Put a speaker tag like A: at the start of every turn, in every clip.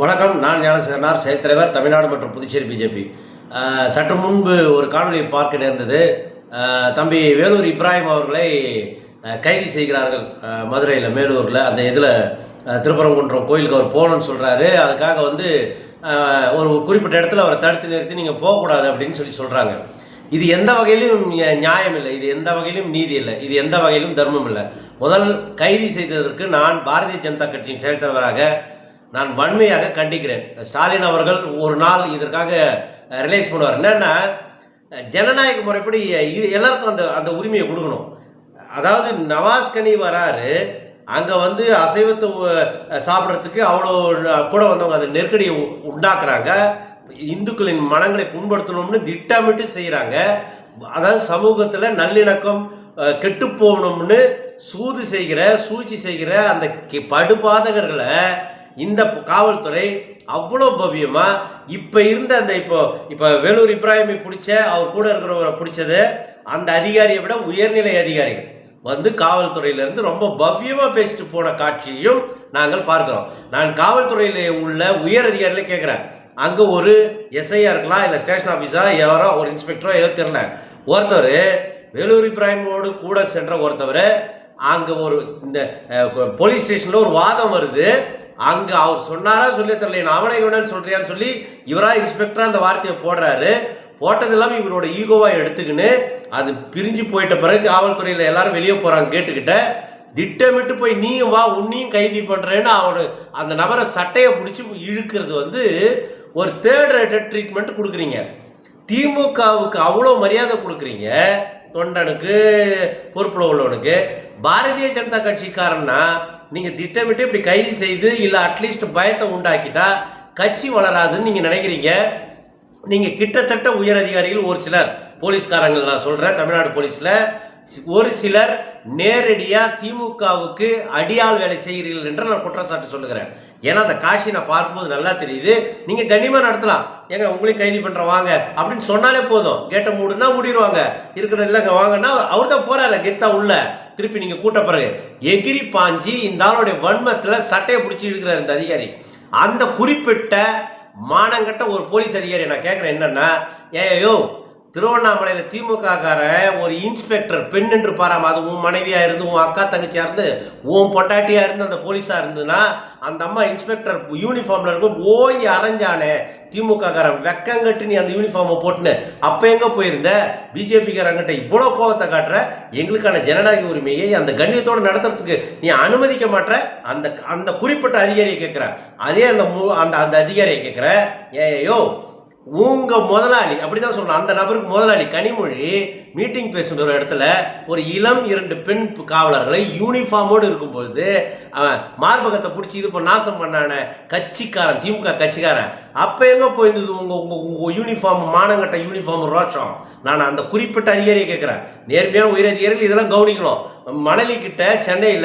A: வணக்கம். நான் ஞானசேகரனார் செயல் தலைவர் தமிழ்நாடு மற்றும் புதுச்சேரி பிஜேபி. சற்று முன்பு ஒரு காணொலியை பார்க்க நேர்ந்தது. தம்பி வேலூர் இப்ராஹிம் அவர்களை கைது செய்கிறார்கள் மதுரையில் மேலூரில். அந்த இதில் திருப்பரங்குன்றம் கோயிலுக்கு அவர் போகணும்னு சொல்கிறாரு அதுக்காக வந்து ஒரு குறிப்பிட்ட இடத்துல அவரை தடுத்து நிறுத்தி நீங்கள் போகக்கூடாது அப்படின்னு சொல்லி சொல்கிறாங்க இது எந்த வகையிலும் நியாயம் இல்லை. இது எந்த வகையிலும் நீதி இல்லை. இது எந்த வகையிலும் தர்மம் இல்லை. முதல் கைது செய்ததற்கு நான் பாரதிய ஜனதா கட்சியின் செயல் தலைவராக நான் வன்மையாக கண்டிக்கிறேன். ஸ்டாலின் அவர்கள் ஒரு நாள் இதற்காக ரிலைஸ் பண்ணுவார். என்னென்னா ஜனநாயக முறைப்படி இது எல்லாருக்கும் அந்த அந்த உரிமையை கொடுக்கணும். அதாவது நவாஸ் கனி வராரு அங்கே வந்து அசைவத்தை சாப்பிட்றதுக்கு அவ்வளோ கூட வந்தவங்க அந்த நெருக்கடியை உண்டாக்குறாங்க. இந்துக்களின் மனங்களை புண்படுத்தணும்னு திட்டமிட்டு செய்கிறாங்க அதாவது சமூகத்தில் நல்லிணக்கம் கெட்டு போகணும்னு சூது செய்கிற சூழ்ச்சி செய்கிற அந்த படுபாதகர்களை இந்த காவல்துறை அவ்வளோ பவியமாக இப்போ இருந்த அந்த இப்போ இப்போ வேலூர் இப்ராஹிமை பிடிச்ச அவர் கூட இருக்கிறவரை பிடிச்சது அந்த அதிகாரியை விட உயர்நிலை அதிகாரிகள். வந்து காவல்துறையிலேருந்து ரொம்ப பவ்யமாக பேசிட்டு போன காட்சியையும் நாங்கள் பார்க்கிறோம். நான் காவல்துறையில் உள்ள உயர் அதிகாரிகளை கேட்குறேன் அங்கே ஒரு எஸ்ஐயா இருக்கலாம் இல்லை ஸ்டேஷன் ஆஃபீஸராக யாரோ ஒரு இன்ஸ்பெக்டரோ ஏதோ தெரியல. ஒருத்தர் வேலூர் இப்ராஹிமோடு கூட சென்ற ஒருத்தவர் அங்கே ஒரு இந்த போலீஸ் ஸ்டேஷனில் ஒரு வாதம் வருது. அங்கே அவர் சொன்னாரா சொல்லி தரல நான் அவனை இவனன்னு சொல்றியான்னு சொல்லி இவரா இன்ஸ்பெக்டரா அந்த வார்த்தையை போடுறாரு. போட்டது இல்லாமல் இவரோட ஈகோவா எடுத்துக்கின்னு அது பிரிஞ்சு போயிட்ட பிறகு காவல்துறையில் எல்லாரும் வெளியே போகிறாங்க கேட்டுக்கிட்ட. திட்டமிட்டு போய் நீயும் வா உன்னையும் கைதி பண்ணுறேன்னு அவனு அந்த நபரை சட்டையை பிடிச்சி இழுக்கிறது வந்து ஒரு தேர்ட் ரேட்டட் ட்ரீட்மெண்ட் கொடுக்குறீங்க. திமுகவுக்கு அவ்வளோ மரியாதை கொடுக்குறீங்க. தொண்டனுக்கு பொறுப்பில் உள்ளவனுக்கு. பாரதிய ஜனதா கட்சிக்காரன்னா நீங்கள் திட்டமிட்டு இப்படி கைது செய்து இல்லை அட்லீஸ்ட் பயத்தை உண்டாக்கிட்டா கட்சி வளராதுன்னு நீங்கள் நினைக்கிறீங்க? நீங்கள் கிட்டத்தட்ட உயர் அதிகாரிகள் ஒரு சிலர். போலீஸ்காரங்கள் நான் சொல்கிறேன் தமிழ்நாடு போலீஸில். ஒரு சிலர் நேரடியாக திமுகவுக்கு அடியாள் வேலை செய்கிறீர்கள் என்று நான் குற்றச்சாட்டு சொல்லுகிறேன். ஏன்னா அந்த காட்சி நான் பார்க்கும்போது நல்லா தெரியுது. நீங்கள் கண்ணியமாக நடத்தலாம். ஏங்க உங்களையும் கைது பண்ணுற வாங்க. அப்படின்னு சொன்னாலே போதும். கேட்ட மூடுனா மூடிடுவாங்க இருக்கிற இல்லைங்க வாங்கன்னா அவர் தான் போகிறாரு கெத்தா உள்ள. திருப்பி நீங்கள் கூட்ட பிறகு எகிரி பாஞ்சி இந்த ஆளுடைய வன்மத்தில் சட்டையை பிடிச்சி இருக்கிறார் இந்த அதிகாரி. அந்த குறிப்பிட்ட மானங்கட்ட ஒரு போலீஸ் அதிகாரி நான் கேட்குறேன் என்னென்னா ஏயோ திருவண்ணாமலையில் திமுககாரன் ஒரு இன்ஸ்பெக்டர் பெண் என்று பாராம அது உன் மனைவியாக இருந்து உன் அக்கா தங்கச்சியாக இருந்து உன் பொட்டாட்டியாக இருந்து அந்த போலீஸாக இருந்ததுன்னா அந்த அம்மா இன்ஸ்பெக்டர் யூனிஃபார்மில் இருக்கும் ஓங்கி அரைஞ்சானே திமுகக்காரன் வெக்கங்கட்டு நீ அந்த யூனிஃபார்மை போட்டுன்னு. அப்போ எங்கே போயிருந்த? பிஜேபிக்காரங்கிட்ட இவ்வளோ கோபத்தை காட்டுற எங்களுக்கான ஜனநாயக உரிமையை அந்த கண்ணியத்தோடு நடத்துறதுக்கு நீ அனுமதிக்க மாட்ற? அந்த அந்த குறிப்பிட்ட அதிகாரியை கேட்குற அதே அந்த மு- அந்த அந்த அதிகாரியை கேட்குற ஏயோ உங்க முதலாளி அப்படிதான் சொல்லணும் அந்த நபருக்கு முதலாளி கனிமொழி மீட்டிங் பேசுகிற ஒரு இடத்துல ஒரு இளம் இரண்டு பெண் காவலர்களை யூனிஃபார்மோடு இருக்கும்பொழுது அவன் மார்பகத்தை பிடிச்சி இது இப்போ நாசம் பண்ணான கட்சிக்காரன் திமுக கட்சிக்காரன் அப்போ எங்கே போயிருந்தது? உங்கள் உங்கள் உங்கள் யூனிஃபார்ம் மானங்கட்ட யூனிஃபார்ம் ரோஷம். நான் அந்த குறிப்பிட்ட அதிகாரியை கேட்குறேன். நேர்மையான உயர் அதிகாரிகள் இதெல்லாம் கவனிக்கணும். மணலிக்கிட்ட சென்னையில்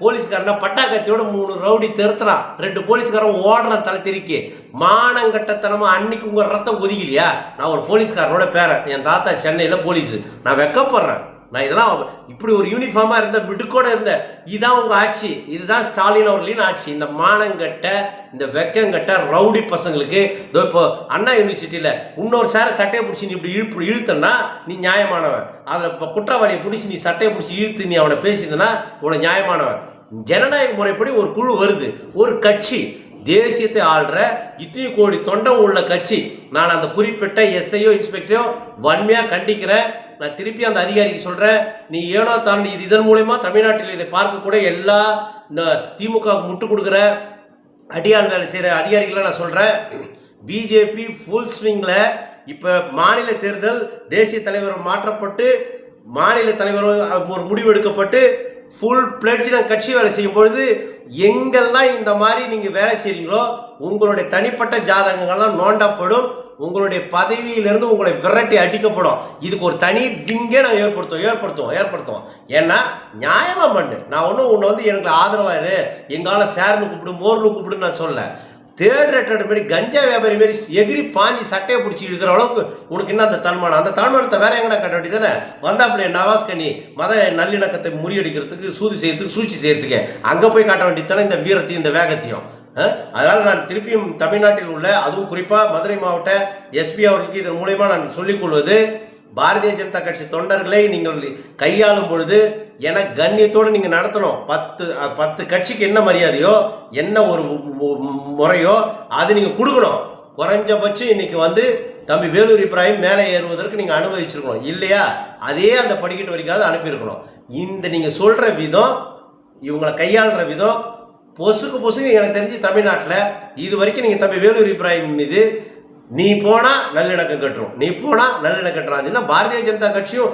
A: போலீஸ்காரனை பட்டாக்கத்தியோட மூணு ரவுடி தெருத்துறான் ரெண்டு போலீஸ்காரன் ஓடுறான் தலை திருக்கி மானங்கட்டத்தனமாக அன்னைக்கு உங்கள் ரத்தம் ஒதுக்கலையா? நான் ஒரு போலீஸ்காரனோட பேரன். என் தாத்தா சென்னையில் போலீஸு. நான் வெக்கப்படுறேன். நான் இதெல்லாம் இப்படி ஒரு யூனிஃபார்மாக இருந்த மிடுக்கோடு இருந்த இதுதான் உங்கள் ஆட்சி. இதுதான் ஸ்டாலின் அவர்களின் ஆட்சி. இந்த மானங்கட்ட இந்த வெக்கங்கட்ட ரவுடி பசங்களுக்கு இதோ இப்போ அண்ணா யூனிவர்சிட்டியில் இன்னொரு சார சட்டையை பிடிச்சி நீ இப்படி இழுப்பு இழுத்தனா நீ நியாயமானவன். அதில் இப்போ குற்றவாளியை பிடிச்சி நீ சட்டையை பிடிச்சி இழுத்து நீ அவனை பேசியிருந்தனா இவ்வளோ நியாயமானவன். ஜனநாயக முறைப்படி ஒரு குழு வருது. ஒரு கட்சி தேசியத்தை ஆள்ற இத்தனை கோடி தொண்டம் உள்ள கட்சி. நான் அந்த குறிப்பிட்ட எஸ்ஐயோ இன்ஸ்பெக்டரையோ வன்மையாக கண்டிக்கிறேன் நான் திருப்பி அந்த அதிகாரிக்கு சொல்கிறேன் நீ ஏனோ தாண்டி இது இதன் மூலயமா தமிழ்நாட்டில் இதை பார்க்கக்கூட எல்லா இந்த திமுக முட்டு கொடுக்குற அடியாள் வேலை செய்கிற அதிகாரிகளை நான் சொல்கிறேன் பிஜேபி ஃபுல் ஸ்விங்கில் இப்போ மாநில தேர்தல் தேசிய தலைவர் மாற்றப்பட்டு மாநில தலைவர் ஒரு முடிவு எடுக்கப்பட்டு ஃபுல் பிளட்ஜ் கட்சி வேலை செய்யும் பொழுது எங்கெல்லாம் இந்த மாதிரி நீங்கள் வேலை செய்கிறீங்களோ உங்களுடைய தனிப்பட்ட ஜாதகங்கள்லாம் நோண்டப்படும். உங்களுடைய பதவியிலிருந்து உங்களை விரட்டி அடிக்கப்படும். இதுக்கு ஒரு தனி விங்கே நாங்கள் ஏற்படுத்துவோம் ஏற்படுத்துவோம் ஏற்படுத்துவோம். ஏன்னா நியாயமாக பண்ணு நான் ஒன்றும் உன்னை வந்து எனக்கு ஆதரவாக இரு. எங்களால் சேர்னு கூப்பிடு மோர்னு கூப்பிடுன்னு நான் சொல்ல தேர்ட் ரேட்டட் மாரி கஞ்சா வியாபாரி மாரி எகிரி பாஞ்சி சட்டையை பிடிச்சி இருக்கிற அளவுக்கு உனக்கு என்ன அந்த தன்மானம்? அந்த தன்மானத்தை வேற எங்கடா கட்ட வேண்டியதானே வந்தாப்புல நவாஸ் நவாஸ்கனி மத நல்லிணக்கத்தை முறியடிக்கிறதுக்கு சூது செய்யறதுக்கு சூழ்ச்சி செய்யறதுக்கு அங்கே போய் காட்ட வேண்டியதானே இந்த வீரத்தையும் இந்த வேகத்தையும். அதனால் நான் திருப்பியும் தமிழ்நாட்டில் உள்ள அதுவும் குறிப்பாக மதுரை மாவட்ட எஸ்பி அவர்களுக்கு இதன் மூலயமா நான் சொல்லிக் கொள்வது பாரதிய ஜனதா கட்சி தொண்டர்களை நீங்கள் கையாளும் பொழுது என கண்ணியத்தோடு நீங்கள் நடத்தணும். பத்து பத்து கட்சிக்கு என்ன மரியாதையோ என்ன ஒரு முறையோ அது நீங்கள் கொடுக்கணும். குறைஞ்சபட்சம் இன்னைக்கு வந்து தம்பி வேலூர் இப்ராஹிம் மேலே ஏறுவதற்கு நீங்கள் அனுமதிச்சிருக்கணும். இல்லையா? அதே அந்த படிக்கட்டு வரைக்காவது அனுப்பியிருக்கணும். இந்த நீங்கள் சொல்கிற விதம் இவங்களை கையாளுற விதம் பொசுக்கு பொசுக்கு எனக்கு தெரிஞ்சு தமிழ்நாட்டில் இது வரைக்கும் நீங்கள் தம்பி வேலூர் இப்ராஹிம் மீது நீ போனால் நல்லிணக்கம் கட்டுரும் நீ போனால் நல்லிணக்கம் கட்டுரும் அது என்ன பாரதிய ஜனதா கட்சியும்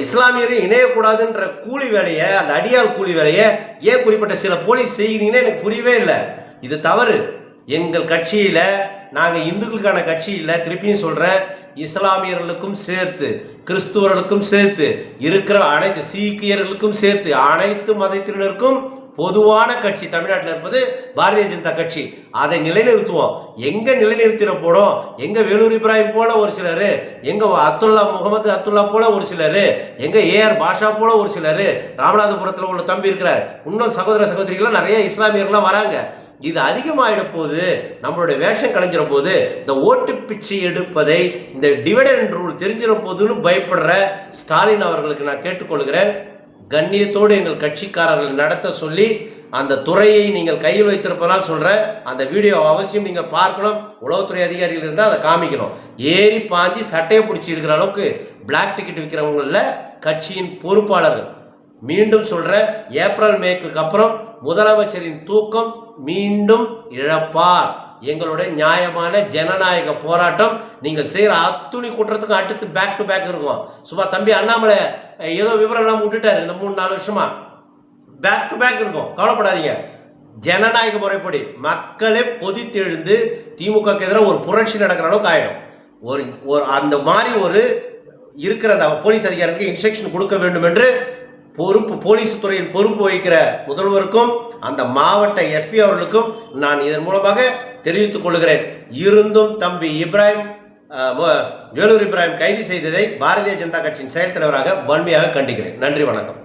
A: இஸ்லாமியரையும் இணையக்கூடாதுன்ற கூலி வேலையை அந்த அடியால் கூலி வேலையை ஏன் குறிப்பிட்ட சில போலீஸ் செய்கிறீங்கன்னு எனக்கு புரியவே இல்லை. இது தவறு. எங்கள் கட்சியில் நாங்கள் இந்துக்களுக்கான கட்சி இல்லை திருப்பியும் சொல்கிறேன் இஸ்லாமியர்களுக்கும் சேர்த்து கிறிஸ்துவர்களுக்கும் சேர்த்து இருக்கிற அனைத்து சீக்கியர்களுக்கும் சேர்த்து அனைத்து மதத்தினருக்கும் பொதுவான கட்சி. தமிழ்நாட்டில் இருப்பது பாரதிய ஜனதா கட்சி. அதை நிலைநிறுத்துவோம். எங்கே நிலைநிறுத்திட போடும் எங்கே வேலூர் இப்ராஹிம் போல ஒரு சிலர் எங்கே அத்துல்லா முகமது அத்துல்லா போல ஒரு சிலர் எங்கே ஏஆர் பாஷா போல ஒரு சிலர் ராமநாதபுரத்தில் உள்ள தம்பி இருக்கிறார். இன்னும் சகோதர சகோதரிகள்லாம் நிறைய இஸ்லாமியர்கள்லாம் வராங்க. இது அதிகமாகிட போது நம்மளுடைய வேஷம் கலைஞ்சிட போது இந்த ஓட்டு பிச்சை எடுப்பதை இந்த டிவைடன் ரூல் தெரிஞ்சிட போதுன்னு பயப்படுற ஸ்டாலின் அவர்களுக்கு நான் கேட்டுக்கொள்கிறேன். கண்ணியத்தோடு எங்கள் கட்சிக்காரர்கள் நடத்த சொல்லி அந்த துறையை நீங்கள் கையில் வைத்திருப்பதால் சொல்கிறேன் அந்த வீடியோ அவசியம் நீங்கள் பார்க்கணும். உளவுத்துறை அதிகாரிகள் இருந்தால் அதை காமிக்கணும். ஏறி பாஞ்சி சட்டையை பிடிச்சி இருக்கிற அளவுக்கு பிளாக் டிக்கெட் விற்கிறவங்களில் கட்சியின் பொறுப்பாளர்கள். மீண்டும் சொல்கிறேன் ஏப்ரல் மேக்கு அப்புறம் முதலமைச்சரின் தூக்கம் மீண்டும் இழப்பார். எங்களுடைய நியாயமான ஜனநாயக போராட்டம். நீங்கள் செய்கிற அத்துணி கூட்டுறதுக்கும் அடுத்து பேக் டு பேக் இருக்கும். சும்மா தம்பி அண்ணாமலை ஏதோ விவரம்லாம் விட்டுட்டாரு இந்த மூணு நாலு வருஷமா. பேக் டு பேக் இருக்கும். கவலைப்படாதீங்க. ஜனநாயக முறைப்படி மக்களே கொதித்தெழுந்து திமுகக்கு எதிராக ஒரு புரட்சி நடக்கிற அளவுக்கு ஆயிடும். ஒரு ஒரு அந்த மாதிரி ஒரு இருக்கிற அந்த போலீஸ் அதிகாரிகளுக்கு இன்ஸ்ட்ரக்ஷன் கொடுக்க வேண்டும் என்று பொறுப்பு போலீஸ் துறையின் பொறுப்பு வகிக்கிற முதல்வருக்கும் அந்த மாவட்ட எஸ்பி அவர்களுக்கும் நான் இதன் மூலமாக தெரிவித்துக் கொள்கிறேன். இருந்தும் தம்பி இப்ராஹிம் வேலூர் இப்ராஹிம் கைது செய்ததை பாரதிய ஜனதா கட்சியின் செயல் தலைவராக வன்மையாக கண்டிக்கிறேன். நன்றி வணக்கம்.